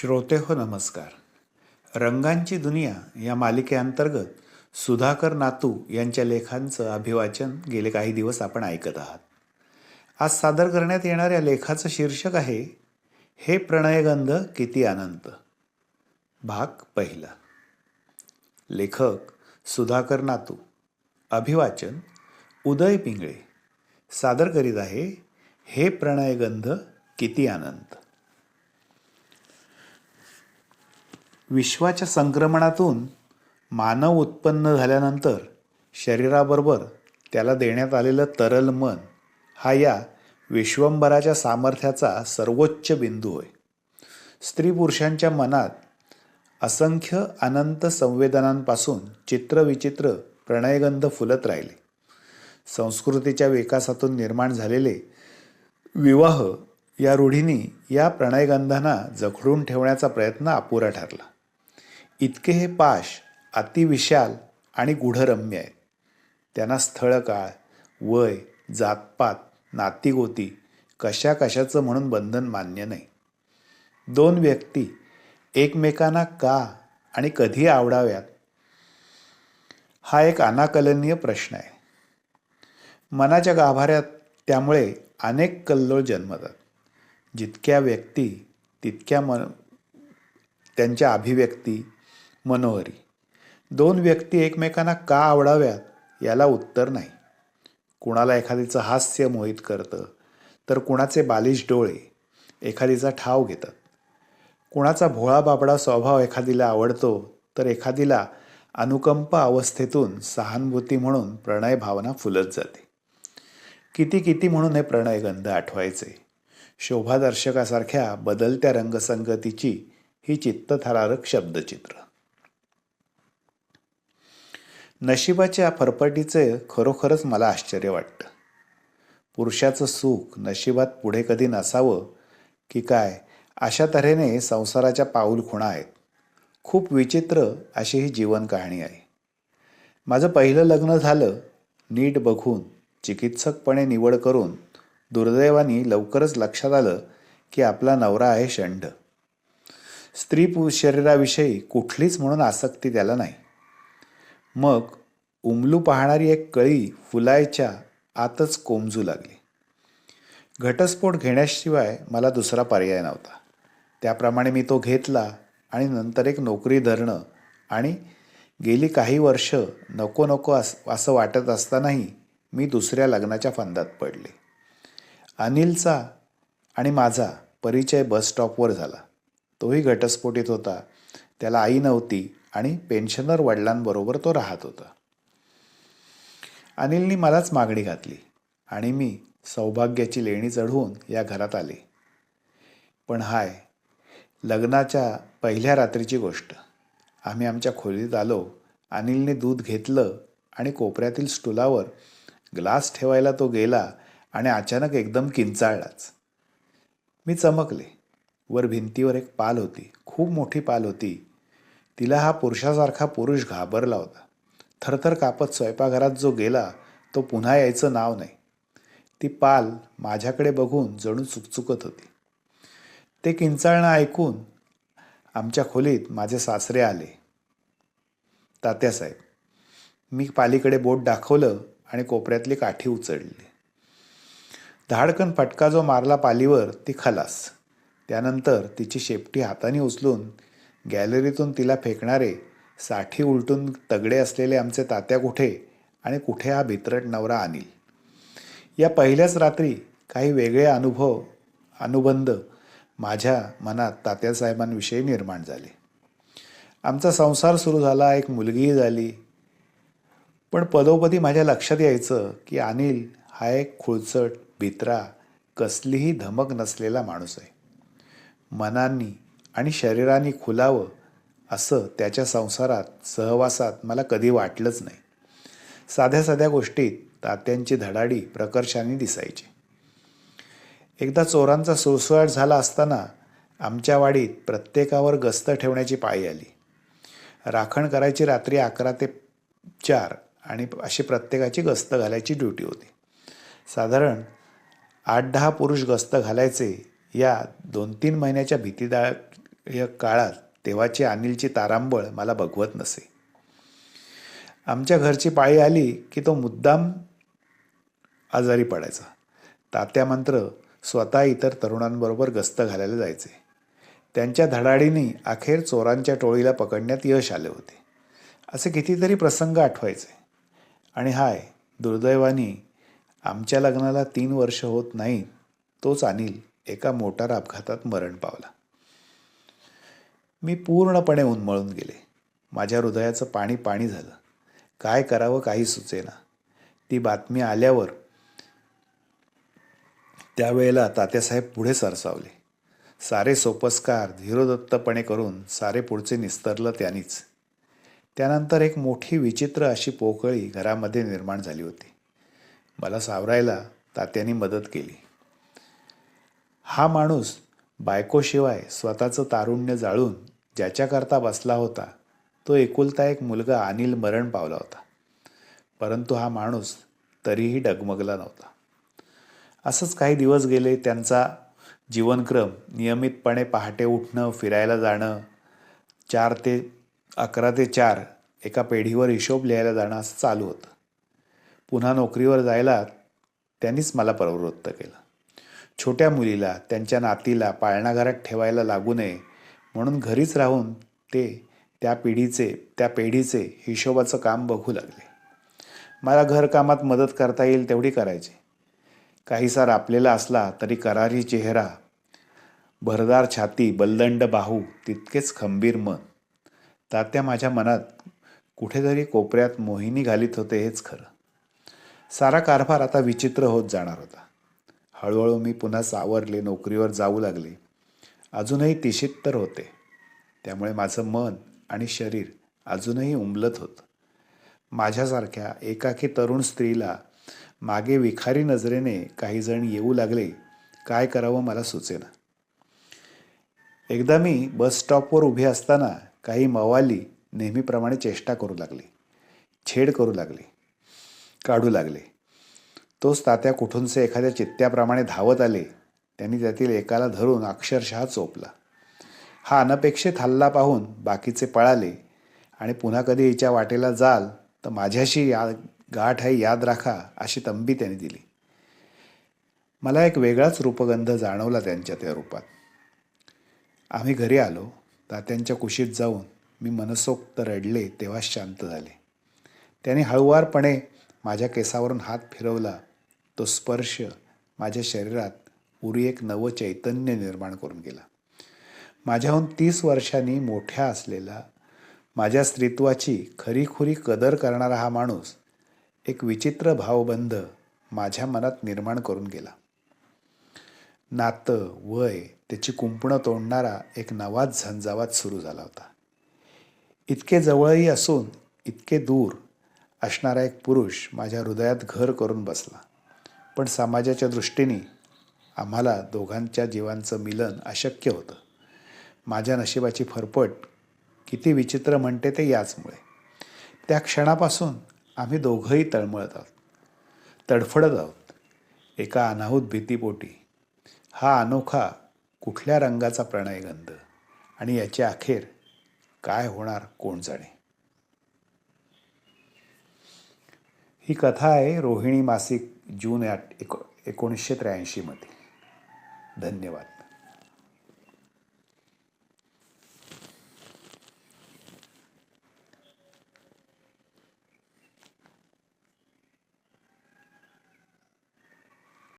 श्रोते हो नमस्कार. रंगांची दुनिया या मालिकेअंतर्गत सुधाकर नातू यांच्या लेखांचं अभिवाचन गेले काही दिवस आपण ऐकत आहात. आज सादर करण्यात येणाऱ्या लेखाचं शीर्षक आहे हे प्रणयगंध किती अनंत. भाग पहिला. लेखक सुधाकर नातू. अभिवाचन उदय पिंगळे. सादर करीत आहे हे प्रणयगंध किती अनंत. विश्वाच्या संक्रमणातून मानव उत्पन्न झाल्यानंतर शरीराबरोबर त्याला देण्यात आलेलं तरल मन हा या विश्वंभराच्या सामर्थ्याचा सर्वोच्च बिंदू होय. स्त्री पुरुषांच्या मनात असंख्य अनंत संवेदनांपासून चित्रविचित्र प्रणयगंध फुलत राहिले. संस्कृतीच्या विकासातून निर्माण झालेले विवाह या रूढीने या प्रणयगंधांना जखडून ठेवण्याचा प्रयत्न अपुरा ठरला. इतके हे पाश अतिविशाल आणि गूढरम्य आहेत. त्यांना स्थळकाळ वय जातपात नातीगोती कशा कशाचं म्हणून बंधन मान्य नाही. दोन व्यक्ती एकमेकांना का आणि कधी आवडाव्यात? हा एक अनाकलनीय प्रश्न आहे. मनाच्या गाभाऱ्यात त्यामुळे अनेक कल्लोळ जन्मतात. जितक्या व्यक्ती तितक्या मन त्यांच्या अभिव्यक्ती मनोहरी. दोन व्यक्ती एकमेकांना का आवडाव्यात याला उत्तर नाही. कुणाला एखादीचं हास्य मोहित करतं तर कुणाचे बालिश डोळे एखादीचा ठाव घेतात. कुणाचा भोळा बाबडा स्वभाव एखादीला आवडतो तर एखादीला अनुकंप अवस्थेतून सहानुभूती म्हणून प्रणय भावना फुलत जाते. किती किती म्हणून हे प्रणयगंध आठवायचे? शोभादर्शकासारख्या बदलत्या रंगसंगतीची ही चित्तथरारक शब्दचित्र. नशिबाच्या फरफटीचे खरोखरच मला आश्चर्य वाटतं. पुरुषाचं सुख नशिबात पुढे कधी नसावं की काय? अशा तऱ्हेने संसाराच्या पाऊल खुणा आहेत. खूप विचित्र अशी ही जीवन कहाणी आहे. माझं पहिलं लग्न झालं नीट बघून चिकित्सकपणे निवड करून दुर्दैवाने लवकरच लक्षात आलं की आपला नवरा आहे षंड. स्त्री पुरुष शरीराविषयी कुठलीच म्हणून आसक्ती त्याला नाही. मग उमलू पाहणारी एक कळी फुलायच्या आतच कोमजू लागली. घटस्फोट घेण्याशिवाय मला दुसरा पर्याय नव्हता. त्याप्रमाणे मी तो घेतला आणि नंतर एक नोकरी धरणं आणि गेली काही वर्ष नको नको अस असं वाटत असतानाही मी दुसऱ्या लग्नाच्या फंदात पडले. अनिलचा आणि माझा परिचय बस स्टॉपवर झाला. तोही घटस्फोटीत होता. त्याला आई नव्हती. आणि पेन्शनर वडिलांबरोबर तो राहत होता. अनिलनी मलाच मागणी घातली आणि मी सौभाग्याची लेणी चढवून या घरात आले. पण हाय लग्नाच्या पहिल्या रात्रीची गोष्ट. आम्ही आमच्या खोलीत आलो अनिलने दूध घेतलं आणि कोपऱ्यातील स्टुलावर ग्लास ठेवायला तो गेला आणि अचानक एकदम किंचाळलाच. मी चमकले. वर भिंतीवर एक पाल होती खूप मोठी पाल होती. तिला हा पुरुषासारखा पुरुष घाबरला होता. थरथर कापत स्वयंपाकघरात जो गेला तो पुन्हा यायचं नाव नाही. ती पाल माझ्याकडे बघून जणू चुकचुकत होती. ते किंचाळणं ऐकून आमच्या खोलीत माझे सासरे आले. तात्यासाहेब मी पालीकडे बोट दाखवलं आणि कोपऱ्यातली काठी उचलली. धाडकन फटका जो मारला पालीवर ती खलास. त्यानंतर तिची शेपटी हाताने उचलून गॅलरीतून तिला फेकणारे साठी उलटून तगडे असलेले आमचे तात्या कुठे आणि कुठे हा भित्रट नवरा अनिल? या पहिल्याच रात्री काही वेगळे अनुभव अनुबंध माझ्या मनात तात्यासाहेबांविषयी निर्माण झाले. आमचा संसार सुरू झाला एक मुलगीही झाली. पण पदोपदी माझ्या लक्षात यायचं की अनिल हा एक खुळचट भित्रा कसलीही धमक नसलेला माणूस आहे. मनांनी आणि शरीराने खुलावं असं त्याच्या संसारात सहवासात मला कधी वाटलंच नाही. साध्या साध्या गोष्टीत तात्यांची धडाडी प्रकर्षाने दिसायची. एकदा चोरांचा सुळसुळाट झाला असताना आमच्या वाडीत प्रत्येकावर गस्त ठेवण्याची पाळी आली. राखण करायची रात्री अकरा ते चार आणि अशी प्रत्येकाची गस्त घालायची ड्युटी होती. साधारण आठ दहा पुरुष गस्त घालायचे या दोन तीन महिन्याच्या भीतीदायक या काळात तेव्हाची अनिलची तारांबळ मला बघवत नसे. आमच्या घरची पाळी आली की तो मुद्दाम आजारी पडायचा. तात्या मात्र स्वतः इतर तरुणांबरोबर गस्त घालायला जायचे. त्यांच्या धडाडीने अखेर चोरांच्या टोळीला पकडण्यात यश आले होते. असे कितीतरी प्रसंग आठवायचे. आणि हाय दुर्दैवाने आमच्या लग्नाला तीन वर्ष होत नाही तोच अनिल एका मोटार अपघातात मरण पावला. मी पूर्णपणे उन्मळून गेले. माझ्या हृदयाचं पाणी पाणी झालं. काय करावं काही सुचेना. ती बातमी आल्यावर त्यावेळेला तात्यासाहेब पुढे सरसावले. सारे सोपस्कार धीरोदत्तपणे करून सारे पुढचे निस्तरलं त्यांनीच. त्यानंतर एक मोठी विचित्र अशी पोकळी घरामध्ये निर्माण झाली होती. मला सावरायला तात्यांनी मदत केली. हा माणूस बायकोशिवाय स्वतःचं तारुण्य जाळून ज्याच्याकरता बसला होता तो एकुलता एक मुलगा अनिल मरण पावला होता. परंतु हा माणूस तरीही डगमगला नव्हता. असंच काही दिवस गेले त्यांचा जीवनक्रम नियमितपणे पहाटे उठणं फिरायला जाणं चार ते अकरा ते चार एका पेढीवर हिशोब लिहायला जाणं असं चालू होतं. पुन्हा नोकरीवर जायला त्यांनीच मला प्रवृत्त केलं. छोट्या मुलीला त्यांच्या नातीला पाळणाघरात ठेवायला लागू नये. म्हणून घरीच राहून ते त्या पिढीचे त्या पेढीचे हिशोबाचं काम बघू लागले. मला घरकामात मदत करता येईल तेवढी करायची. काहीसा रापलेला असला तरी करारी चेहरा भरदार छाती बलदंड बाहू तितकेच खंबीर मन. तात्या माझ्या मनात कुठेतरी कोपऱ्यात मोहिनी घालीत होते हेच खरं. सारा कारभार आता विचित्र होत जाणार होता. हळूहळू मी पुन्हा सावरले नोकरीवर जाऊ लागले. अजूनही तिशित्तर होते. त्यामुळे माझं मन आणि शरीर अजूनही उमलत होतं. माझ्यासारख्या एकाकी तरुण स्त्रीला मागे विखारी नजरेने काही जण येऊ लागले काय करावं मला सुचेना. एकदा मी बस स्टॉपवर उभी असताना काही मवाली नेहमीप्रमाणे चेष्टा करू लागली छेड करू लागली काढू लागले. तोच तात्या कुठूनसे एखाद्या चित्त्याप्रमाणे धावत आले त्यांनी त्यातील एकाला धरून अक्षरशः चोपला. हा अनपेक्षित हल्ला पाहून बाकीचे पळाले आणि पुन्हा कधी हिच्या वाटेला जाल तर माझ्याशी या गाठ आहे याद राखा अशी तंबी त्याने दिली. मला एक वेगळाच रूपगंध जाणवला त्यांच्या त्या रूपात. आम्ही घरी आलो तात्यांच्या कुशीत जाऊन मी मनसोक्त रडले तेव्हा शांत झाले. त्याने हळुवारपणे माझ्या केसावरून हात फिरवला तो स्पर्श माझ्या शरीरात उरी एक नवं चैतन्य निर्माण करून गेला. माझ्याहून तीस वर्षांनी मोठ्या असलेला माझ्या स्त्रीत्वाची खरीखुरी कदर करणारा हा माणूस एक विचित्र भावबंध माझ्या मनात निर्माण करून गेला. नातं वय त्याची कुंपणं तोडणारा एक नवाच झंझावात सुरू झाला होता. इतके जवळही असून इतके दूर असणारा एक पुरुष माझ्या हृदयात घर करून बसला. पण समाजाच्या दृष्टीने आम्हाला दोघांच्या जीवांचं मिलन अशक्य होतं. माझ्या नशिबाची फरफट किती विचित्र म्हणते ते याचमुळे. त्या क्षणापासून आम्ही दोघंही तळमळत आहोत. तडफडत आहोत. एका अनाहूत भीतीपोटी. हा अनोखा कुठल्या रंगाचा प्रणयगंध? आणि याची अखेर काय होणार कोण जाणे? ही कथा आहे रोहिणी मासिक जून आठ एको एकोणीसशे त्र्याऐंशीमध्ये. धन्यवाद.